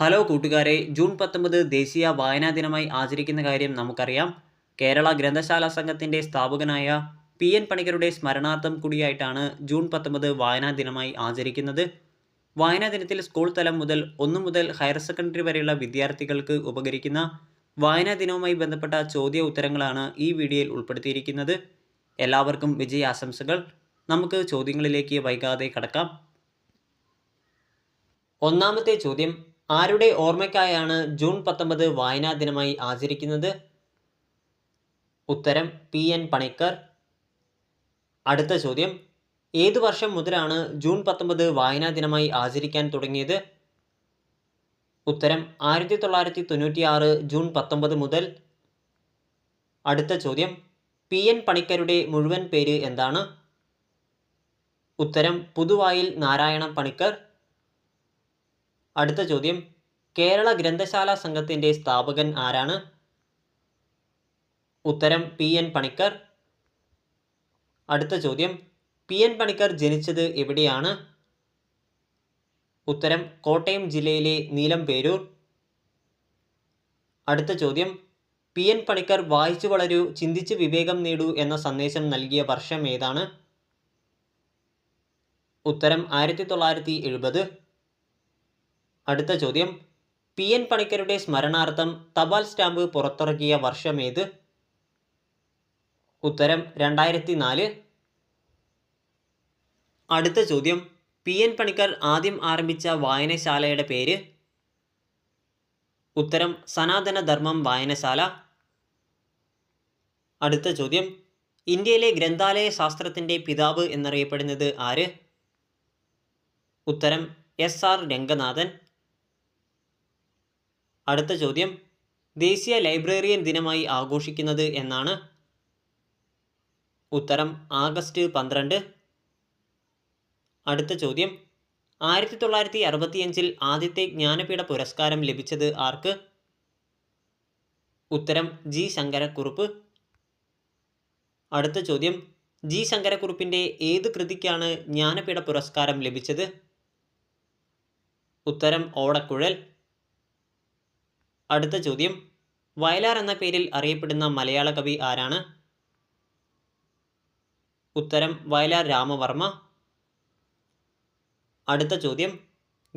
Hello കൂട്ടുകാരെ June പത്തൊമ്പത് ദേശീയ വായനാ ദിനമായി ആചരിക്കുന്ന കാര്യം നമുക്കറിയാം. കേരള ഗ്രന്ഥശാല സംഘത്തിന്റെ സ്ഥാപകനായ പി എൻ പണിക്കരുടെ സ്മരണാർത്ഥം കൂടിയായിട്ടാണ് ജൂൺ പത്തൊമ്പത് വായനാ ദിനമായി ആചരിക്കുന്നത്. വായനാ ദിനത്തിൽ സ്കൂൾ തലം മുതൽ ഒന്നു മുതൽ ഹയർ സെക്കൻഡറി വരെയുള്ള വിദ്യാർത്ഥികൾക്ക് ഉപകരിക്കുന്ന വായനാ ദിനവുമായി ബന്ധപ്പെട്ട ചോദ്യ ഉത്തരങ്ങളാണ് ഈ വീഡിയോയിൽ ഉൾപ്പെടുത്തിയിരിക്കുന്നത്. എല്ലാവർക്കും വിജയാശംസകൾ. നമുക്ക് ചോദ്യങ്ങളിലേക്ക് വൈകാതെ കടക്കാം. ഒന്നാമത്തെ ചോദ്യം ആരുടെ ഓർമ്മയ്ക്കായാണ് ജൂൺ പത്തൊമ്പത് വായനാ ദിനമായി ആചരിക്കുന്നത്? ഉത്തരം പി. എൻ. പണിക്കർ. അടുത്ത ചോദ്യം. ഏതു വർഷം മുതലാണ് ജൂൺ പത്തൊമ്പത് വായനാ ദിനമായി ആചരിക്കാൻ തുടങ്ങിയത്? ഉത്തരം ആയിരത്തി തൊള്ളായിരത്തി തൊണ്ണൂറ്റി ആറ് ജൂൺ പത്തൊമ്പത് മുതൽ. അടുത്ത ചോദ്യം. പി. എൻ. പണിക്കരുടെ മുഴുവൻ പേര് എന്താണ്? ഉത്തരം പുതുവായിൽ നാരായണ പണിക്കർ. അടുത്ത ചോദ്യം. കേരള ഗ്രന്ഥശാല സംഘത്തിന്റെ സ്ഥാപകൻ ആരാണ്? ഉത്തരം പി എൻ പണിക്കർ. അടുത്ത ചോദ്യം. പി എൻ പണിക്കർ ജനിച്ചത് എവിടെയാണ്? ഉത്തരം കോട്ടയം ജില്ലയിലെ നീലംപേരൂർ. അടുത്ത ചോദ്യം. പി എൻ പണിക്കർ വായിച്ചു വളരൂ ചിന്തിച്ച് വിവേകം നേടൂ എന്ന സന്ദേശം നൽകിയ വർഷം ഏതാണ്? ഉത്തരം ആയിരത്തി തൊള്ളായിരത്തി എഴുപത് അടുത്ത ചോദ്യം. പി എൻ പണിക്കരുടെ സ്മരണാർത്ഥം തപാൽ സ്റ്റാമ്പ് പുറത്തിറക്കിയ വർഷം ഏത്? ഉത്തരം രണ്ടായിരത്തി നാല് അടുത്ത ചോദ്യം. പി എൻ പണിക്കർ ആദ്യം ആരംഭിച്ച വായനശാലയുടെ പേര്? ഉത്തരം സനാതനധർമ്മം വായനശാല. അടുത്ത ചോദ്യം. ഇന്ത്യയിലെ ഗ്രന്ഥാലയ ശാസ്ത്രത്തിന്റെ പിതാവ് എന്നറിയപ്പെടുന്നത് ആര്? ഉത്തരം എസ് ആർ രംഗനാഥൻ. അടുത്ത ചോദ്യം. ദേശീയ ലൈബ്രറിയൻ ദിനമായി ആഘോഷിക്കുന്നത് എന്നാണ്. ഉത്തരം ആഗസ്റ്റ് പന്ത്രണ്ട്. അടുത്ത ചോദ്യം. ആയിരത്തി തൊള്ളായിരത്തി അറുപത്തിയഞ്ചിൽ ആദ്യത്തെ ജ്ഞാനപീഠ പുരസ്കാരം ലഭിച്ചത് ആർക്ക്? ഉത്തരം ജി ശങ്കരക്കുറുപ്പ്. അടുത്ത ചോദ്യം. ജി ശങ്കരക്കുറുപ്പിന്റെ ഏത് കൃതിക്കാണ് ജ്ഞാനപീഠ പുരസ്കാരം ലഭിച്ചത്? ഉത്തരം ഓടക്കുഴൽ. അടുത്ത ചോദ്യം. വയലാർ എന്ന പേരിൽ അറിയപ്പെടുന്ന മലയാള കവി ആരാണ്? ഉത്തരം വയലാർ രാമവർമ്മ. അടുത്ത ചോദ്യം.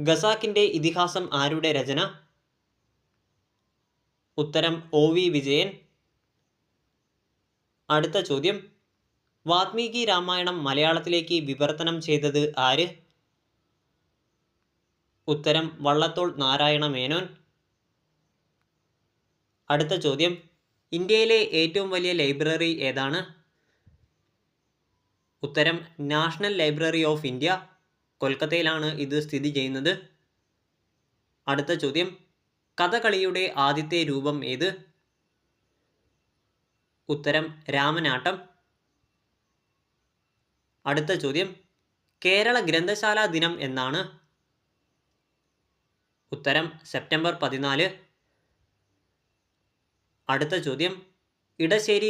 ഖസാക്കിന്റെ ഇതിഹാസം ആരുടെ രചന? ഉത്തരം ഒ വി വിജയൻ. അടുത്ത ചോദ്യം. വാത്മീകി രാമായണം മലയാളത്തിലേക്ക് വിവർത്തനം ചെയ്തത് ആര്? ഉത്തരം വള്ളത്തോൾ നാരായണ മേനോൻ അടുത്ത ചോദ്യം. ഇന്ത്യയിലെ ഏറ്റവും വലിയ ലൈബ്രറി ഏതാണ്? ഉത്തരം നാഷണൽ ലൈബ്രറി ഓഫ് ഇന്ത്യ. കൊൽക്കത്തയിലാണ് ഇത് സ്ഥിതി ചെയ്യുന്നത്. അടുത്ത ചോദ്യം കഥകളിയുടെ ആദ്യത്തെ രൂപം ഏത്? ഉത്തരം രാമനാട്ടം. അടുത്ത ചോദ്യം കേരള ഗ്രന്ഥശാല ദിനം എന്നാണ്? ഉത്തരം സെപ്റ്റംബർ പതിനാല്. അടുത്ത ചോദ്യം. ഇടശ്ശേരി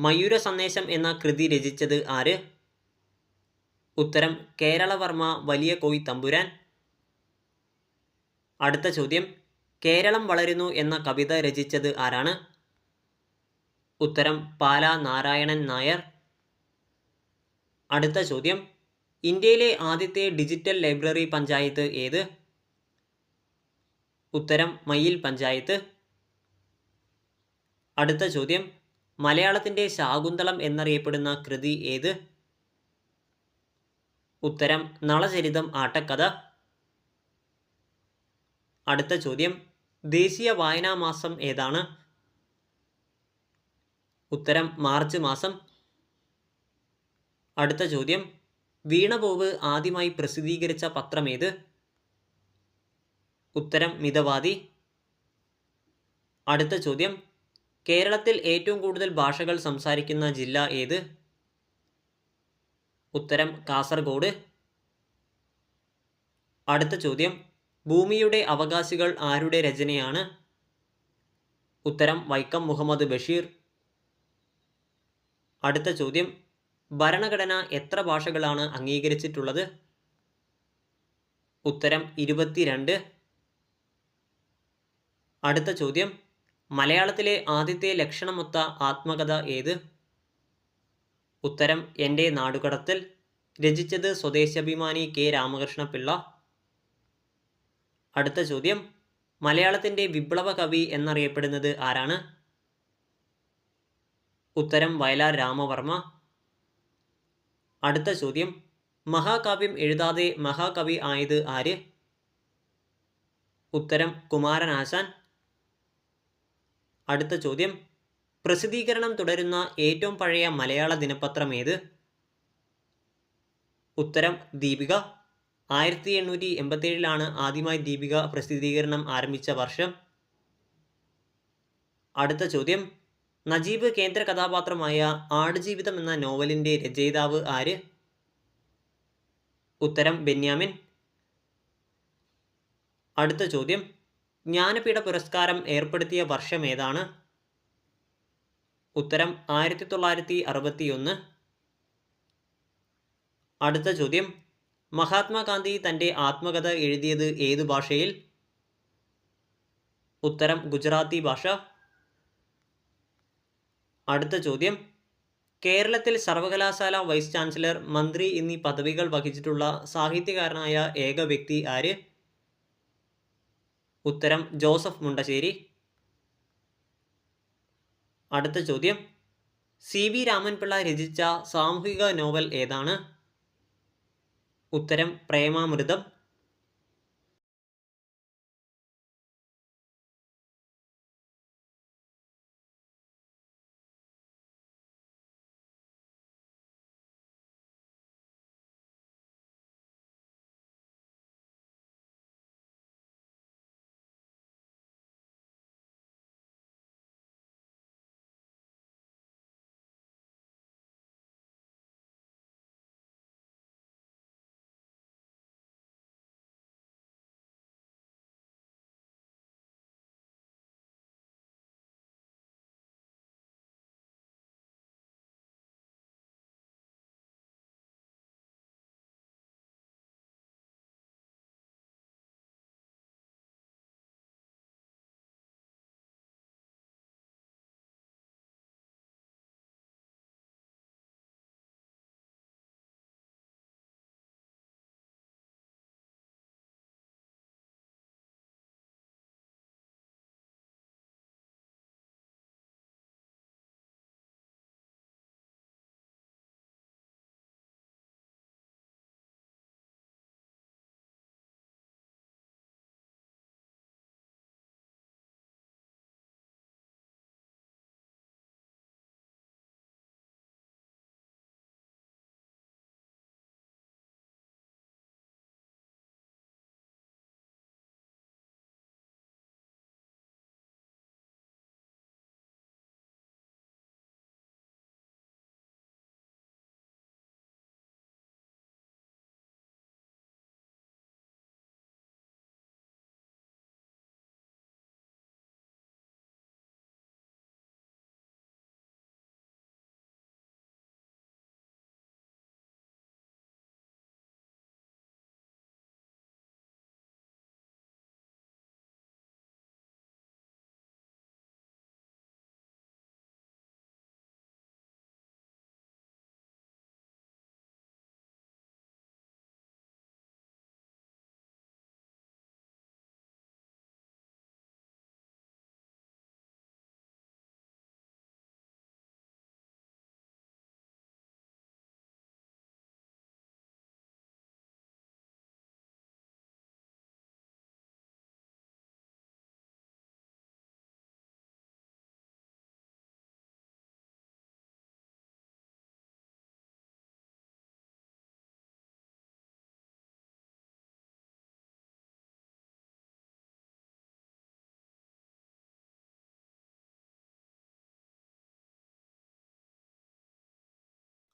മയൂര സന്ദേശം എന്ന കൃതി രചിച്ചത് ആര്? ഉത്തരം കേരളവർമ്മ വലിയ കോയി തമ്പുരാൻ. അടുത്ത ചോദ്യം കേരളം വളരുന്നു എന്ന കവിത രചിച്ചത് ആരാണ്? ഉത്തരം പാല നാരായണൻ നായർ. അടുത്ത ചോദ്യം ഇന്ത്യയിലെ ആദ്യത്തെ ഡിജിറ്റൽ ലൈബ്രറി പഞ്ചായത്ത് ഏത്? ഉത്തരം മയിൽ പഞ്ചായത്ത്. അടുത്ത ചോദ്യം മലയാളത്തിന്റെ ശാകുന്തളം എന്നറിയപ്പെടുന്ന കൃതി ഏത്? ഉത്തരം നളചരിതം ആട്ടക്കഥ. അടുത്ത ചോദ്യം ദേശീയ വായനാ മാസം ഏതാണ്? ഉത്തരം മാർച്ച് മാസം. അടുത്ത ചോദ്യം വീണപോവ് ആദ്യമായി പ്രസിദ്ധീകരിച്ച പത്രം ഏത്? ഉത്തരം മിതവാദി. അടുത്ത ചോദ്യം കേരളത്തിൽ ഏറ്റവും കൂടുതൽ ഭാഷകൾ സംസാരിക്കുന്ന ജില്ല ഏത്? ഉത്തരം കാസർഗോഡ്. അടുത്ത ചോദ്യം. ഭൂമിയുടെ അവകാശികൾ ആരുടെ രചനയാണ്? ഉത്തരം വൈക്കം മുഹമ്മദ് ബഷീർ. അടുത്ത ചോദ്യം. ഭരണഘടന എത്ര ഭാഷകളാണ് അംഗീകരിച്ചിട്ടുള്ളത്? ഉത്തരം ഇരുപത്തിരണ്ട്. അടുത്ത ചോദ്യം. മലയാളത്തിലെ ആദ്യത്തെ ലക്ഷണമൊത്ത ആത്മകഥ ഏത്? ഉത്തരം എന്റെ നാടുകടത്തിൽ. രചിച്ചത് സ്വദേശാഭിമാനി കെ. രാമകൃഷ്ണപിള്ള. അടുത്ത ചോദ്യം മലയാളത്തിന്റെ വിപ്ലവ കവി എന്നറിയപ്പെടുന്നത് ആരാണ്? ഉത്തരം വയലാർ രാമവർമ്മ. അടുത്ത ചോദ്യം മഹാകാവ്യം എഴുതാതെ മഹാകവി ആയത് ആര്? ഉത്തരം കുമാരനാശാൻ. അടുത്ത ചോദ്യം. പ്രസിദ്ധീകരണം തുടരുന്ന ഏറ്റവും പഴയ മലയാള ദിനപത്രം ഏത്? ഉത്തരം ദീപിക. ആയിരത്തി എണ്ണൂറ്റി എൺപത്തേഴിലാണ് ആദ്യമായി ദീപിക പ്രസിദ്ധീകരണം ആരംഭിച്ച വർഷം. അടുത്ത ചോദ്യം. നജീബ് കേന്ദ്ര കഥാപാത്രമായ ആടുജീവിതം എന്ന നോവലിന്റെ രചയിതാവ് ആര്? ഉത്തരം ബെന്യാമിൻ. അടുത്ത ചോദ്യം. ജ്ഞാനപീഠ പുരസ്കാരം ഏർപ്പെടുത്തിയ വർഷം ഏതാണ്? ഉത്തരം ആയിരത്തി തൊള്ളായിരത്തി അറുപത്തി ഒന്ന് അടുത്ത ചോദ്യം. മഹാത്മാഗാന്ധി തന്റെ ആത്മകഥ എഴുതിയത് ഏതു ഭാഷയിൽ? ഉത്തരം ഗുജറാത്തി ഭാഷ. അടുത്ത ചോദ്യം. കേരളത്തിൽ സർവകലാശാല വൈസ് ചാൻസലർ മന്ത്രി എന്നീ പദവികൾ വഹിച്ചിട്ടുള്ള സാഹിത്യകാരനായ ഏക വ്യക്തി ആര്? ഉത്തരം ജോസഫ് മുണ്ടശ്ശേരി. അടുത്ത ചോദ്യം. സി വി രാമൻപിള്ള രചിച്ച സാമൂഹിക നോവൽ ഏതാണ്? ഉത്തരം പ്രേമാമൃതം.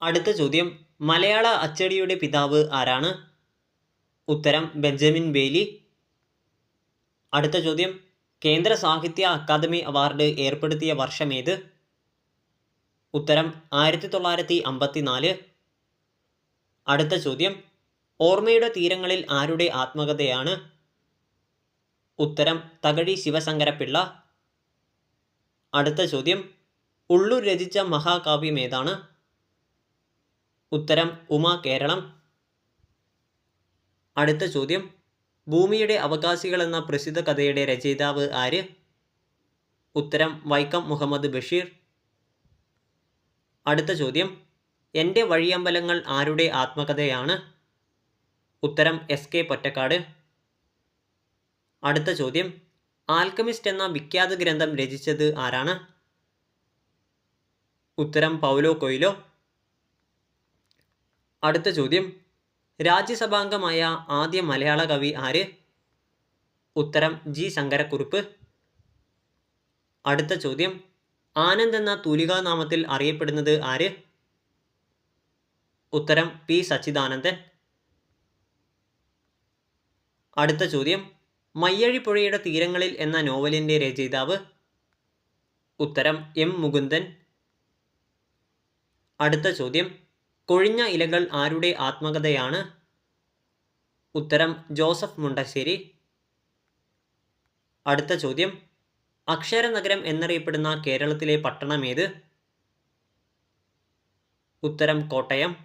അടുത്ത ചോദ്യം. മലയാള അച്ചടിയുടെ പിതാവ് ആരാണ്? ഉത്തരം ബെഞ്ചമിൻ ബേലി അടുത്ത ചോദ്യം. കേന്ദ്ര സാഹിത്യ അക്കാദമി അവാർഡ് ഏർപ്പെടുത്തിയ വർഷം വർഷമേത് ഉത്തരം ആയിരത്തി തൊള്ളായിരത്തി അമ്പത്തിനാല് അടുത്ത ചോദ്യം. ഓർമ്മയുടെ തീരങ്ങളിൽ ആരുടെ ആത്മകഥയാണ്? ഉത്തരം തകഴി ശിവശങ്കരപ്പിള്ള. അടുത്ത ചോദ്യം. ഉള്ളൂർ രചിച്ച മഹാകാവ്യം ഏതാണ്? ഉത്തരം ഉമ കേരളം. അടുത്ത ചോദ്യം. ഭൂമിയുടെ അവകാശികൾ എന്ന പ്രസിദ്ധ കഥയുടെ രചയിതാവ് ആര്? ഉത്തരം വൈക്കം മുഹമ്മദ് ബഷീർ. അടുത്ത ചോദ്യം. എന്റെ വഴിയമ്പലങ്ങൾ ആരുടെ ആത്മകഥയാണ്? ഉത്തരം എസ് കെ പൊറ്റക്കാട്. അടുത്ത ചോദ്യം. ആൽക്കമിസ്റ്റ് എന്ന വിഖ്യാത ഗ്രന്ഥം രചിച്ചത് ആരാണ്? ഉത്തരം പൗലോ കൊയ്ലോ. അടുത്ത ചോദ്യം. രാജ്യസഭാംഗമായ ആദ്യ മലയാള കവി ആര്? ഉത്തരം ജി ശങ്കരക്കുറുപ്പ്. അടുത്ത ചോദ്യം. ആനന്ദ് എന്ന തൂലികാനാമത്തിൽ അറിയപ്പെടുന്നത് ആര്? ഉത്തരം പി സച്ചിദാനന്ദൻ. അടുത്ത ചോദ്യം. മയ്യഴിപ്പുഴയുടെ തീരങ്ങളിൽ എന്ന നോവലിന്റെ രചയിതാവ് ഉത്തരം എം മുകുന്ദൻ. അടുത്ത ചോദ്യം. കൊഴിഞ്ഞ ഇലകൾ ആരുടെ ആത്മകഥയാണ്? ഉത്തരം ജോസഫ് മുണ്ടശ്ശേരി. അടുത്ത ചോദ്യം. അക്ഷരനഗരം എന്നറിയപ്പെടുന്ന കേരളത്തിലെ പട്ടണം ഏത്? ഉത്തരം കോട്ടയം.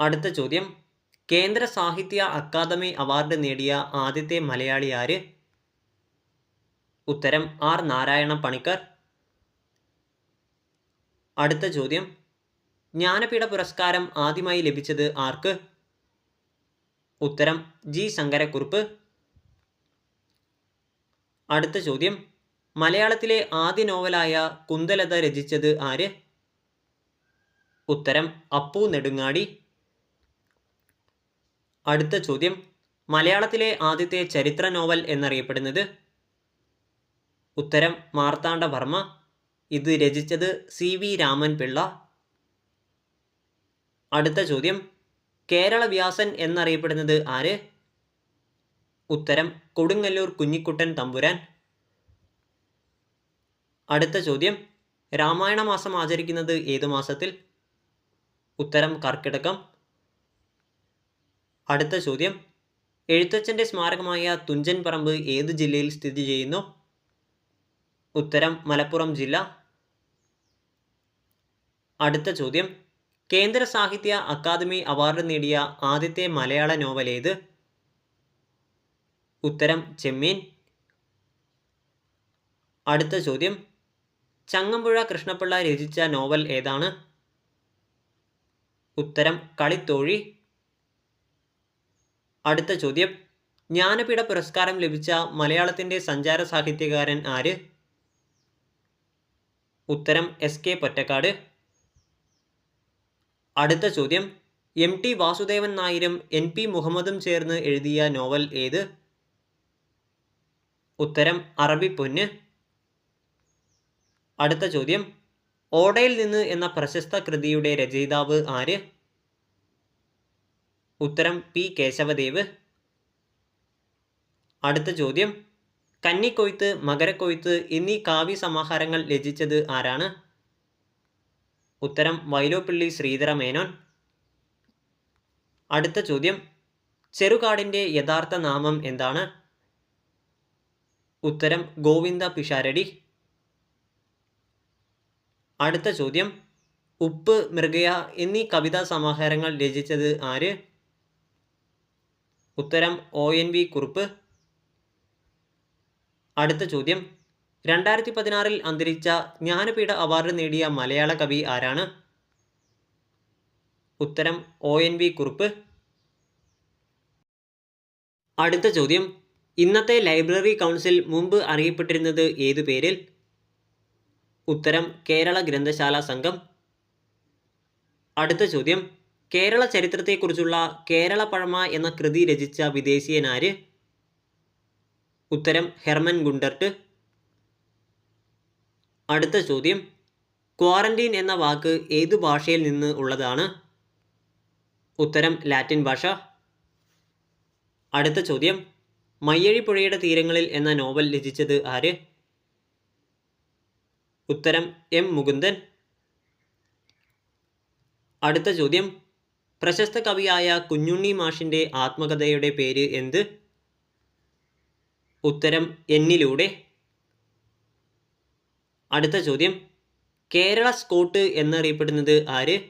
അടുത്ത ചോദ്യം. കേന്ദ്ര സാഹിത്യ അക്കാദമി അവാർഡ് നേടിയ ആദ്യത്തെ മലയാളി ആര്? ഉത്തരം ആർ നാരായണ പണിക്കർ. അടുത്ത ചോദ്യം. ജ്ഞാനപീഠ പുരസ്കാരം ആദ്യമായി ലഭിച്ചത് ആർക്ക്? ഉത്തരം ജി ശങ്കരക്കുറുപ്പ്. അടുത്ത ചോദ്യം. മലയാളത്തിലെ ആദ്യ നോവലായ കുന്തലത രചിച്ചത് ആര്? ഉത്തരം അപ്പു നെടുങ്ങാടി. അടുത്ത ചോദ്യം. മലയാളത്തിലെ ആദ്യത്തെ ചരിത്ര നോവൽ എന്നറിയപ്പെടുന്നത്? ഉത്തരം മാർത്താണ്ഡവർമ്മ ഇത് രചിച്ചത് സി വി രാമൻ പിള്ള അടുത്ത ചോദ്യം കേരള വ്യാസൻ എന്നറിയപ്പെടുന്നത് ആര്? ഉത്തരം കൊടുങ്ങല്ലൂർ കുഞ്ഞിക്കുട്ടൻ തമ്പുരാൻ. അടുത്ത ചോദ്യം രാമായണ മാസം ആചരിക്കുന്നത് ഏതു മാസത്തിൽ? ഉത്തരം കർക്കിടകം. അടുത്ത ചോദ്യം എഴുത്തച്ഛന്റെ സ്മാരകമായ തുഞ്ചൻ പറമ്പ് ഏത് ജില്ലയിൽ സ്ഥിതി ചെയ്യുന്നു? ഉത്തരം മലപ്പുറം ജില്ല. അടുത്ത ചോദ്യം. കേന്ദ്ര സാഹിത്യ അക്കാദമി അവാർഡ് നേടിയ ആദ്യത്തെ മലയാള നോവൽ ഏത്? ഉത്തരം ചെമ്മീൻ. അടുത്ത ചോദ്യം. ചങ്ങമ്പുഴ കൃഷ്ണപിള്ള രചിച്ച നോവൽ ഏതാണ്? ഉത്തരം കളിത്തോഴി. അടുത്ത ചോദ്യം. ജ്ഞാനപീഠ പുരസ്കാരം ലഭിച്ച മലയാളത്തിന്റെ സഞ്ചാര സാഹിത്യകാരൻ ആര്? ഉത്തരം എസ് കെ പൊറ്റക്കാട്. അടുത്ത ചോദ്യം. എം ടി വാസുദേവൻ നായരും എൻ പി മുഹമ്മദും ചേർന്ന് എഴുതിയ നോവൽ ഏത്? ഉത്തരം അറബി പൊന്ന്. അടുത്ത ചോദ്യം. ഓടയിൽ നിന്ന് എന്ന പ്രശസ്ത കൃതിയുടെ രചയിതാവ് ആര്? ഉത്തരം പി കേശവദേവ്. അടുത്ത ചോദ്യം. കന്നിക്കൊയ്ത്ത് മകരക്കൊയ്ത്ത് എന്നീ കാവ്യ സമാഹാരങ്ങൾ രചിച്ചത് ആരാണ്? ഉത്തരം വൈലോപ്പിള്ളി ശ്രീധര മേനോൻ. അടുത്ത ചോദ്യം ചെറുകാടിന്റെ യഥാർത്ഥ നാമം എന്താണ്? ഉത്തരം ഗോവിന്ദ പിഷാരടി. അടുത്ത ചോദ്യം ഉപ്പ് മൃഗയ എന്നീ കവിതാ സമാഹാരങ്ങൾ രചിച്ചത് ആര്? ഉത്തരം ഒ എൻ വി കുറുപ്പ്. അടുത്ത ചോദ്യം രണ്ടായിരത്തി പതിനാറിൽ അന്തരിച്ച ജ്ഞാനപീഠ അവാർഡ് നേടിയ മലയാള കവി ആരാണ്? ഉത്തരം ഒ എൻ വി കുറുപ്പ്. അടുത്ത ചോദ്യം. ഇന്നത്തെ ലൈബ്രറി കൗൺസിൽ മുമ്പ് അറിയപ്പെട്ടിരുന്നത് ഏതു പേരിൽ? ഉത്തരം കേരള ഗ്രന്ഥശാല സംഘം. അടുത്ത ചോദ്യം. കേരള ചരിത്രത്തെക്കുറിച്ചുള്ള കേരള പഴമ എന്ന കൃതി രചിച്ച വിദേശീയനാര് ഉത്തരം ഹെർമൻ ഗുണ്ടർട്ട്. അടുത്ത ചോദ്യം. ക്വാറന്റീൻ എന്ന വാക്ക് ഏതു ഭാഷയിൽ നിന്ന് ഉള്ളതാണ്? ഉത്തരം ലാറ്റിൻ ഭാഷ. അടുത്ത ചോദ്യം. മയ്യഴിപ്പുഴയുടെ തീരങ്ങളിൽ എന്ന നോവൽ രചിച്ചത് ആര്? ഉത്തരം എം മുകുന്ദൻ. അടുത്ത ചോദ്യം. പ്രശസ്ത കവിയായ കുഞ്ഞുണ്ണി മാഷിന്റെ ആത്മകഥയുടെ പേര് എന്ത്? ഉത്തരം എന്നിലൂടെ. അടുത്ത ചോദ്യം. കേരള സ്കോട്ട് എന്നറിയപ്പെടുന്നത് ആര്?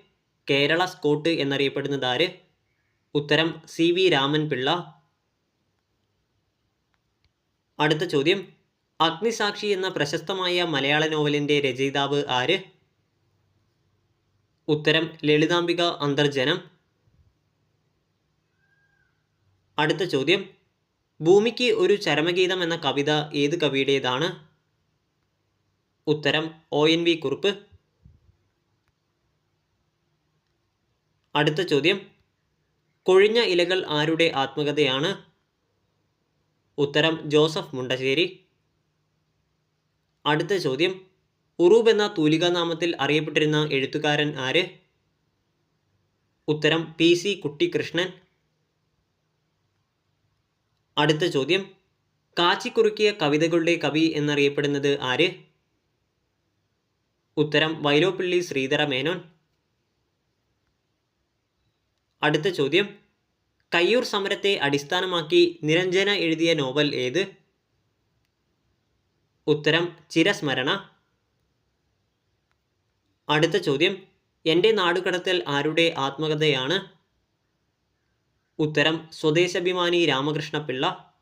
കേരള സ്കോട്ട് എന്നറിയപ്പെടുന്നത് ആര്? ഉത്തരം സി വി രാമൻ പിള്ള. അടുത്ത ചോദ്യം. അഗ്നിസാക്ഷി എന്ന പ്രശസ്തമായ മലയാള നോവലിന്റെ രചയിതാവ് ആര്? ഉത്തരം ലളിതാംബിക അന്തർജനം. അടുത്ത ചോദ്യം. ഭൂമിക്ക് ഒരു ചരമഗീതം എന്ന കവിത ഏത് കവിയുടേതാണ്? ഉത്തരം ഒ എൻ വി കുറുപ്പ്. അടുത്ത ചോദ്യം. കൊഴിഞ്ഞ ഇലകൾ ആരുടെ ആത്മകഥയാണ്? ഉത്തരം ജോസഫ് മുണ്ടശ്ശേരി. അടുത്ത ചോദ്യം. ഉറൂബ് എന്ന തൂലികാനാമത്തിൽ അറിയപ്പെട്ടിരുന്ന എഴുത്തുകാരൻ ആര്? ഉത്തരം പി സി കുട്ടിക്കൃഷ്ണൻ അടുത്ത ചോദ്യം. കാച്ചിക്കുറുക്കിയ കവിതകളുടെ കവി എന്നറിയപ്പെടുന്നത് ആര്? ഉത്തരം വൈലോപ്പിള്ളി ശ്രീധര മേനോൻ. അടുത്ത ചോദ്യം. കയ്യൂർ സമരത്തെ അടിസ്ഥാനമാക്കി നിരഞ്ജന എഴുതിയ നോവൽ ഏത്? ഉത്തരം ചിരസ്മരണ. അടുത്ത ചോദ്യം. എന്റെ നാടുകടത്തൽ ആരുടെ ആത്മകഥയാണ്? ഉത്തരം സ്വദേശാഭിമാനി രാമകൃഷ്ണപിള്ള.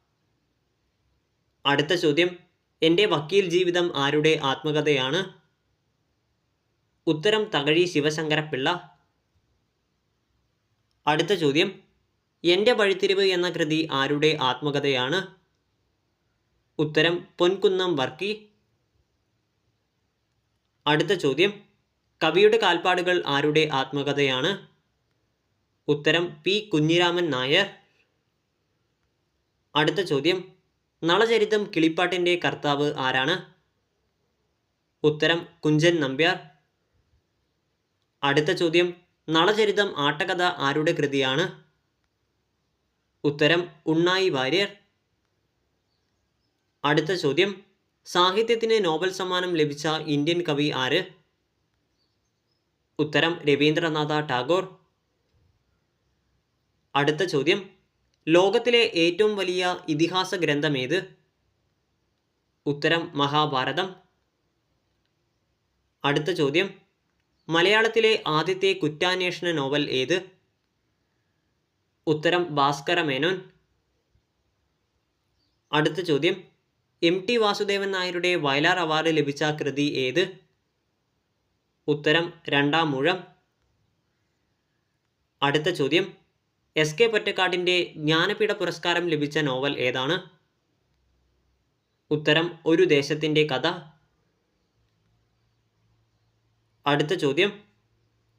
അടുത്ത ചോദ്യം. എന്റെ വക്കീൽ ജീവിതം ആരുടെ ആത്മകഥയാണ്? ഉത്തരം തകഴി ശിവശങ്കരപ്പിള്ള. അടുത്ത ചോദ്യം. എന്റെ വഴിത്തിരിവ് എന്ന കൃതി ആരുടെ ആത്മകഥയാണ്? ഉത്തരം പൊൻകുന്നം വർക്കി. അടുത്ത ചോദ്യം. കവിയുടെ കാൽപ്പാടുകൾ ആരുടെ ആത്മകഥയാണ്? ഉത്തരം പി കുഞ്ഞിരാമൻ നായർ. അടുത്ത ചോദ്യം. നളചരിതം കിളിപ്പാട്ടിന്റെ കർത്താവ് ആരാണ്? ഉത്തരം കുഞ്ചൻ നമ്പ്യാർ. അടുത്ത ചോദ്യം നളചരിതം ആട്ടകഥ ആരുടെ കൃതിയാണ്? ഉത്തരം ഉണ്ണായി വാര്യർ. അടുത്ത ചോദ്യം സാഹിത്യത്തിന് നോബൽ സമ്മാനം ലഭിച്ച ഇന്ത്യൻ കവി ആര്? ഉത്തരം രവീന്ദ്രനാഥ ടാഗോർ. അടുത്ത ചോദ്യം ലോകത്തിലെ ഏറ്റവും വലിയ ഇതിഹാസ ഗ്രന്ഥം ഏത്? ഉത്തരം മഹാഭാരതം. അടുത്ത ചോദ്യം മലയാളത്തിലെ ആദ്യത്തെ കുറ്റാന്വേഷണ നോവൽ ഏത്? ഉത്തരം ഭാസ്കര മേനോൻ. അടുത്ത ചോദ്യം. എം ടി വാസുദേവൻ നായരുടെ വയലാർ അവാർഡ് ലഭിച്ച കൃതി ഏത്? ഉത്തരം രണ്ടാം മുഴം. അടുത്ത ചോദ്യം. എസ് കെ പൊറ്റക്കാടിന്റെ ജ്ഞാനപീഠ പുരസ്കാരം ലഭിച്ച നോവൽ ഏതാണ്? ഉത്തരം ഒരു ദേശത്തിന്റെ കഥ. അടുത്ത ചോദ്യം.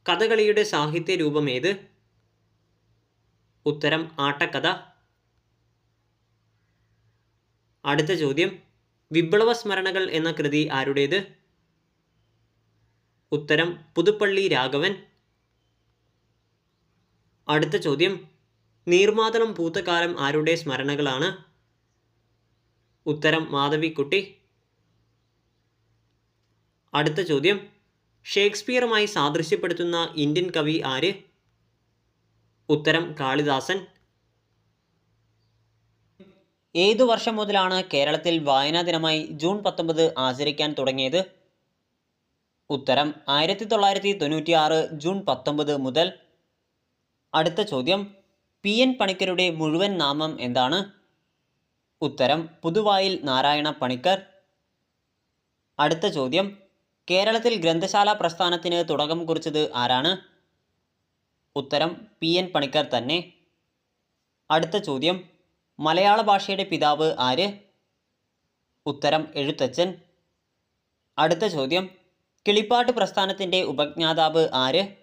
കഥകളിയുടെ സാഹിത്യ രൂപം ഏത്? ഉത്തരം ആട്ടക്കഥ. അടുത്ത ചോദ്യം. വിപ്ലവ സ്മരണകൾ എന്ന കൃതി ആരുടേത്? ഉത്തരം പുതുപ്പള്ളി രാഘവൻ. അടുത്ത ചോദ്യം. നീർമാതളം പൂത്തകാലം ആരുടെ സ്മരണകളാണ്? ഉത്തരം മാധവിക്കുട്ടി. അടുത്ത ചോദ്യം. ഷേക്സ്പിയറുമായി സാദൃശ്യപ്പെടുത്തുന്ന ഇന്ത്യൻ കവി ആര്? ഉത്തരം കാളിദാസൻ. ഏതു വർഷം മുതലാണ് കേരളത്തിൽ വായനാ ദിനമായി ജൂൺ പത്തൊമ്പത് ആചരിക്കാൻ തുടങ്ങിയത്? ഉത്തരം ആയിരത്തി തൊള്ളായിരത്തി തൊണ്ണൂറ്റി ആറ് ജൂൺ പത്തൊമ്പത് മുതൽ. അടുത്ത ചോദ്യം പി എൻ പണിക്കരുടെ മുഴുവൻ നാമം എന്താണ്? ഉത്തരം പുതുവായിൽ നാരായണ പണിക്കർ. അടുത്ത ചോദ്യം കേരളത്തിൽ ഗ്രന്ഥശാല പ്രസ്ഥാനത്തിന് തുടക്കം കുറിച്ചത് ആരാണ്? ഉത്തരം പി എൻ പണിക്കർ തന്നെ. അടുത്ത ചോദ്യം മലയാള ഭാഷയുടെ പിതാവ് ആര്? ഉത്തരം എഴുത്തച്ഛൻ. അടുത്ത ചോദ്യം കിളിപ്പാട്ട് പ്രസ്ഥാനത്തിന്റെ ഉപജ്ഞാതാവ് ആര്?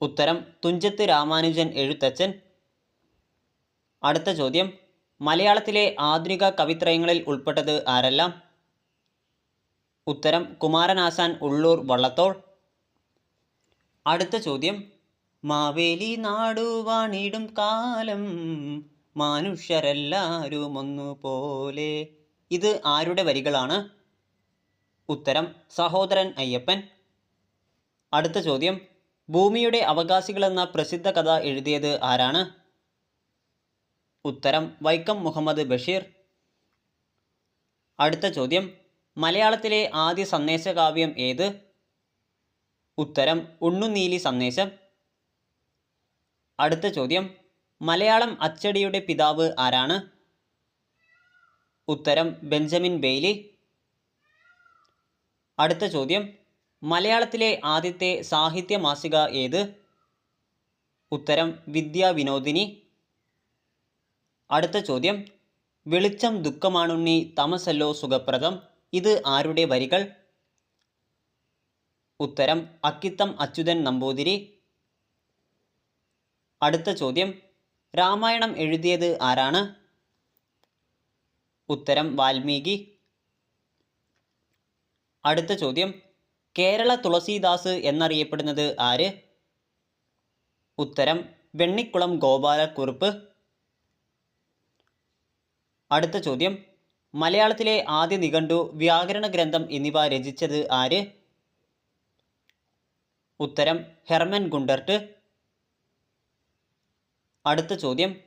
ഉത്തരം തുഞ്ചത്ത് രാമാനുജൻ എഴുത്തച്ഛൻ. അടുത്ത ചോദ്യം മലയാളത്തിലെ ആധുനിക കവിത്രയങ്ങളിൽ ഉൾപ്പെട്ടത് ആരെല്ലാം? ഉത്തരം കുമാരനാശാൻ ഉള്ളൂർ വള്ളത്തോൾ. അടുത്ത ചോദ്യം മാവേലി നാടുവാണിടും കാലം മനുഷ്യരെല്ലാവരും ഒന്നുപോലെ ഇത് ആരുടെ വരികളാണ്? ഉത്തരം സഹോദരൻ അയ്യപ്പൻ. അടുത്ത ചോദ്യം ഭൂമിയുടെ അവകാശികൾ എന്ന പ്രസിദ്ധ കഥ എഴുതിയത് ആരാണ്? ഉത്തരം വൈക്കം മുഹമ്മദ് ബഷീർ. അടുത്ത ചോദ്യം മലയാളത്തിലെ ആദ്യ സന്ദേശകാവ്യം ഏത്? ഉത്തരം ഉണ്ണുനീലി സന്ദേശം. അടുത്ത ചോദ്യം മലയാളം അച്ചടിയുടെ പിതാവ് ആരാണ്? ഉത്തരം ബെഞ്ചമിൻ ബെയ്ലി. അടുത്ത ചോദ്യം മലയാളത്തിലെ ആദ്യത്തെ സാഹിത്യ മാസിക ഏത്? ഉത്തരം വിദ്യാ വിനോദിനി. അടുത്ത ചോദ്യം വെളിച്ചം ദുഃഖമാണുണ്ണി തമസല്ലോ സുഖപ്രദം. ഇത് ആരുടെ വരികൾ? ഉത്തരം അക്കിത്തം അച്യുതൻ നമ്പൂതിരി. അടുത്ത ചോദ്യം രാമായണം എഴുതിയത് ആരാണ്? ഉത്തരം വാൽമീകി. അടുത്ത ചോദ്യം കേരള തുളസീദാസ് എന്നറിയപ്പെടുന്നത് ആര്? ഉത്തരം വെണ്ണിക്കുളം ഗോപാലക്കുറുപ്പ്. അടുത്ത ചോദ്യം മലയാളത്തിലെ ആദ്യ നിഘണ്ടു വ്യാകരണ ഗ്രന്ഥം എന്നിവ രചിച്ചത് ആര്? ഉത്തരം ഹെർമൻ ഗുണ്ടർട്ട്. അടുത്ത ചോദ്യം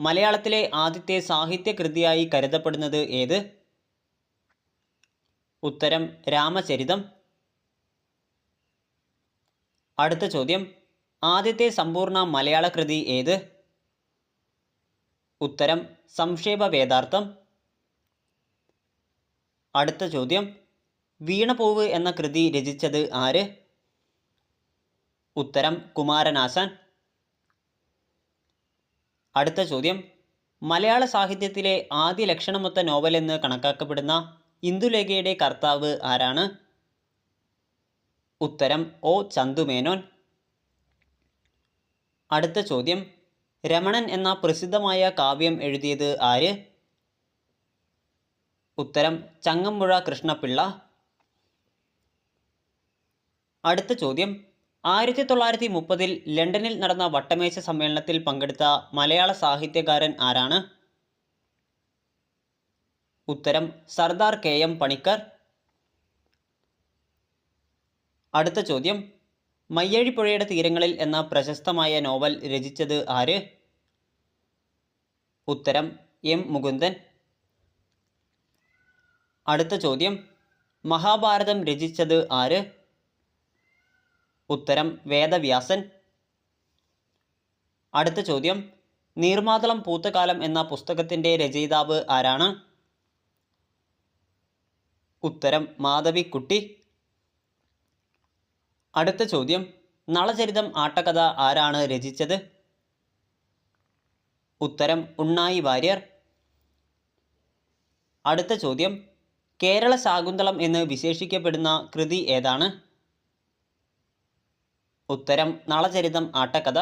മലയാളത്തിലെ ആദ്യത്തെ സാഹിത്യകൃതിയായി കരുതപ്പെടുന്നത് ഏത്? ഉത്തരം രാമചരിതം. അടുത്ത ചോദ്യം ആദ്യത്തെ സമ്പൂർണ മലയാള കൃതി ഏത്? ഉത്തരം സംക്ഷേപ വേദാർത്ഥം അടുത്ത ചോദ്യം. വീണപൂവ് എന്ന കൃതി രചിച്ചത് ആര്? ഉത്തരം കുമാരനാശാൻ. അടുത്ത ചോദ്യം. മലയാള സാഹിത്യത്തിലെ ആദ്യ ലക്ഷണമൊത്ത നോവൽ എന്ന് കണക്കാക്കപ്പെടുന്ന ഇന്ദുലേഖയുടെ കർത്താവ് ആരാണ്? ഉത്തരം ഒ. ചന്തുമേനോൻ. അടുത്ത ചോദ്യം. രമണൻ എന്ന പ്രസിദ്ധമായ കാവ്യം എഴുതിയത് ആര്? ഉത്തരം ചങ്ങമ്പുഴ കൃഷ്ണപിള്ള. അടുത്ത ചോദ്യം. ആയിരത്തി തൊള്ളായിരത്തി മുപ്പതിൽ ലണ്ടനിൽ നടന്ന വട്ടമേശ സമ്മേളനത്തിൽ പങ്കെടുത്ത മലയാള സാഹിത്യകാരൻ ആരാണ്? ഉത്തരം സർദാർ കെ എം പണിക്കർ. അടുത്ത ചോദ്യം. മയ്യഴിപ്പുഴയുടെ തീരങ്ങളിൽ എന്ന പ്രശസ്തമായ നോവൽ രചിച്ചത് ആര്? ഉത്തരം എം മുകുന്ദൻ. അടുത്ത ചോദ്യം. മഹാഭാരതം രചിച്ചത് ആര്? ഉത്തരം വേദവ്യാസൻ. അടുത്ത ചോദ്യം. നീർമാതളം പൂത്തകാലം എന്ന പുസ്തകത്തിന്റെ രചയിതാവ് ആരാണ്? ഉത്തരം മാധവിക്കുട്ടി. അടുത്ത ചോദ്യം. നളചരിതം ആട്ടകഥ ആരാണ് രചിച്ചത്? ഉത്തരം ഉണ്ണായി വാര്യർ. അടുത്ത ചോദ്യം. കേരള ശാകുന്തളം എന്ന് വിശേഷിക്കപ്പെടുന്ന കൃതി ഏതാണ്? ഉത്തരം നളചരിതം ആട്ടക്കഥ.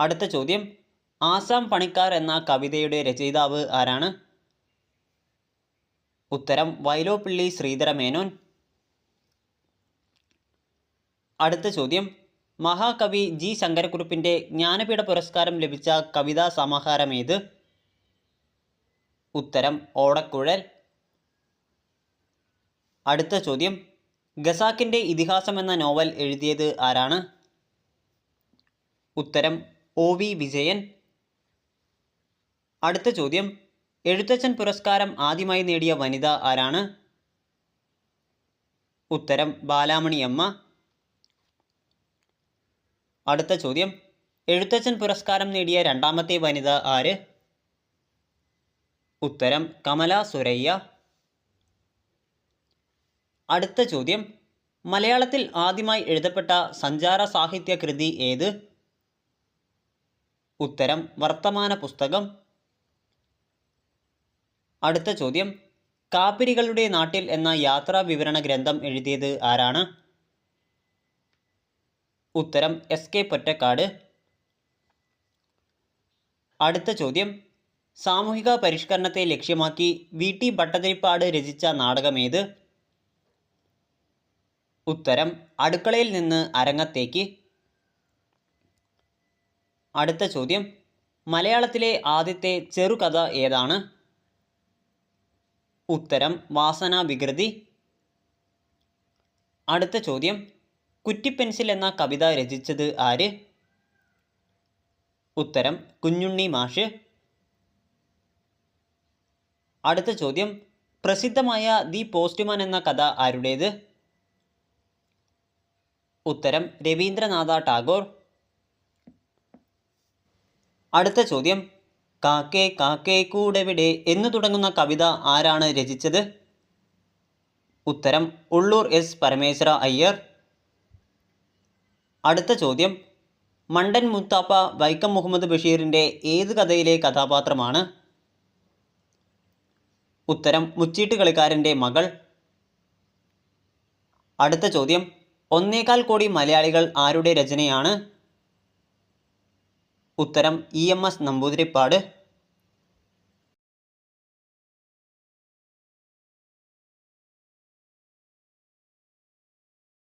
അടുത്ത ചോദ്യം ആസാം പണിക്കാർ എന്ന കവിതയുടെ രചയിതാവ് ആരാണ്? ഉത്തരം വൈലോപ്പിള്ളി ശ്രീധര മേനോൻ അടുത്ത ചോദ്യം മഹാകവി ജി ശങ്കരക്കുറുപ്പിന്റെ ജ്ഞാനപീഠ പുരസ്കാരം ലഭിച്ച കവിതാ സമാഹാരം ഏത് ഉത്തരം ഓടക്കുഴൽ. അടുത്ത ചോദ്യം. ഖസാക്കിന്റെ ഇതിഹാസം എന്ന നോവൽ എഴുതിയത് ആരാണ്? ഉത്തരം ഒ വി വിജയൻ. അടുത്ത ചോദ്യം. എഴുത്തച്ഛൻ പുരസ്കാരം ആദ്യമായി നേടിയ വനിത ആരാണ്? ഉത്തരം ബാലാമണിയമ്മ. അടുത്ത ചോദ്യം. എഴുത്തച്ഛൻ പുരസ്കാരം നേടിയ രണ്ടാമത്തെ വനിത ആര്? ഉത്തരം കമല സുരയ്യ. അടുത്ത ചോദ്യം. മലയാളത്തിൽ ആദ്യമായി എഴുതപ്പെട്ട സഞ്ചാര സാഹിത്യ കൃതി ഏത്? ഉത്തരം വർത്തമാന പുസ്തകം. അടുത്ത ചോദ്യം. കാപ്പിരികളുടെ നാട്ടിൽ എന്ന യാത്രാ വിവരണ ഗ്രന്ഥം എഴുതിയത് ആരാണ്? ഉത്തരം എസ് കെ പൊറ്റക്കാട്. അടുത്ത ചോദ്യം. സാമൂഹിക പരിഷ്കരണത്തെ ലക്ഷ്യമാക്കി വി ടി ഭട്ടതിരിപ്പാട് രചിച്ച നാടകമേത്? ഉത്തരം അടുക്കളയിൽ നിന്ന് അരങ്ങത്തേക്ക്. അടുത്ത ചോദ്യം മലയാളത്തിലെ ആദ്യത്തെ ചെറുകഥ ഏതാണ്? ഉത്തരം വാസന വികൃതി. അടുത്ത ചോദ്യം കുറ്റിപ്പെൻസിൽ എന്ന കവിത രചിച്ചത് ആര്? ഉത്തരം കുഞ്ഞുണ്ണി മാഷ്. അടുത്ത ചോദ്യം. പ്രസിദ്ധമായ ദി പോസ്റ്റ്മാൻ എന്ന കഥ ആരുടേത്? ഉത്തരം രവീന്ദ്രനാഥ ടാഗോർ. അടുത്ത ചോദ്യം. കാക്കേ കാക്കേ കൂടെവിടെ എന്ന് തുടങ്ങുന്ന കവിത ആരാണ് രചിച്ചത്? ഉത്തരം ഉള്ളൂർ എസ്. പരമേശ്വര അയ്യർ. അടുത്ത ചോദ്യം. മണ്ടൻ മുത്താപ്പ വൈക്കം മുഹമ്മദ് ബഷീറിന്റെ ഏത് കഥയിലെ കഥാപാത്രമാണ്? ഉത്തരം മുച്ചീട്ട് കളിക്കാരന്റെ മകൾ. അടുത്ത ചോദ്യം. ഒന്നേകാൽ കോടി മലയാളികൾ ആരുടെ രചനയാണ്? ഉത്തരം ഇ എം എസ് നമ്പൂതിരിപ്പാട്.